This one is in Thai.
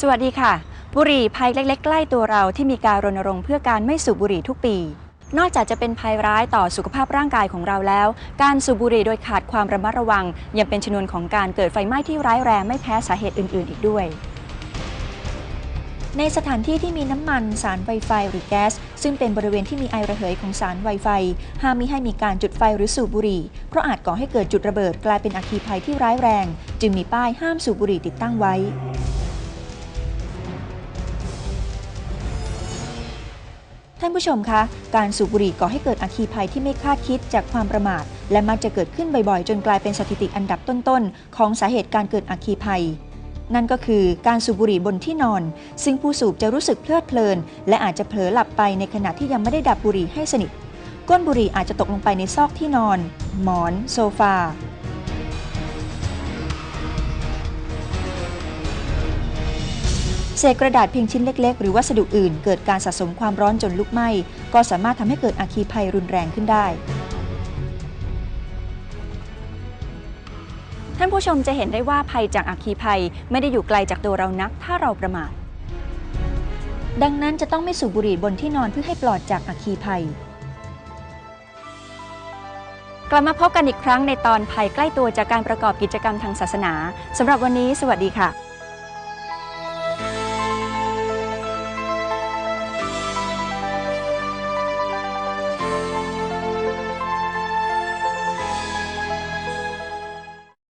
สวัสดีค่ะ บุหรี่ภัยเล็กๆ ใกล้ตัวเราที่มีการรณรงค์เพื่อการไม่สูบบุหรี่ทุกปี นอกจากจะเป็นภัยร้ายต่อสุขภาพร่างกายของเราแล้ว การสูบบุหรี่โดยขาดความระมัดระวัง ยังเป็นชนวนของการเกิดไฟไหม้ที่ร้ายแรงไม่แพ้สาเหตุอื่น ๆ อีกด้วย ในสถานที่ที่มีน้ำมันสารไวไฟหรือแก๊สซึ่งเป็นบริเวณที่มีไอระเหยของสารไวไฟห้ามมิให้มีการจุดไฟหรือสูบบุหรี่ เพราะอาจก่อให้เกิดจุดระเบิดกลายเป็นอัคคีภัยที่ร้ายแรง จึงมีป้ายห้ามสูบบุหรี่ติดตั้งไว้ ท่านผู้ชมคะ การสูบบุหรี่ก่อให้เกิดอัคคีภัยที่ไม่คาดคิดจากความประมาท และมักจะเกิดขึ้นบ่อยๆ จนกลายเป็นสถิติอันดับต้นๆ ของสาเหตุการเกิดอัคคีภัย นั่นก็คือการสูบบุหรี่บนที่นอน ซึ่งผู้สูบจะรู้สึกเพลิดเพลิน และอาจจะเผลอหลับไปในขณะที่ยังไม่ได้ดับบุหรี่ให้สนิท ก้นบุหรี่อาจจะตกลงไปในซอกที่นอน หมอน โซฟา เศษกระดาษเพียงชิ้นเล็ก ๆ หรือวัสดุอื่น เกิดการสะสมความร้อนจนลุกไหม้ ก็สามารถทำให้เกิดอัคคีภัยรุนแรงขึ้นได้ ท่านผู้ชมจะเห็นได้ว่าภัยจากอัคคีภัยไม่ได้อยู่ไกลจากตัวเรานัก ถ้าเราประมาทดังนั้นจะต้องไม่สูบบุหรี่บนที่นอนเพื่อให้ปลอดจากอัคคีภัย กลับมาพบกันอีกครั้งในตอนภัยใกล้ตัวจากการประกอบกิจกรรมทางศาสนาสำหรับวันนี้ สวัสดีค่ะ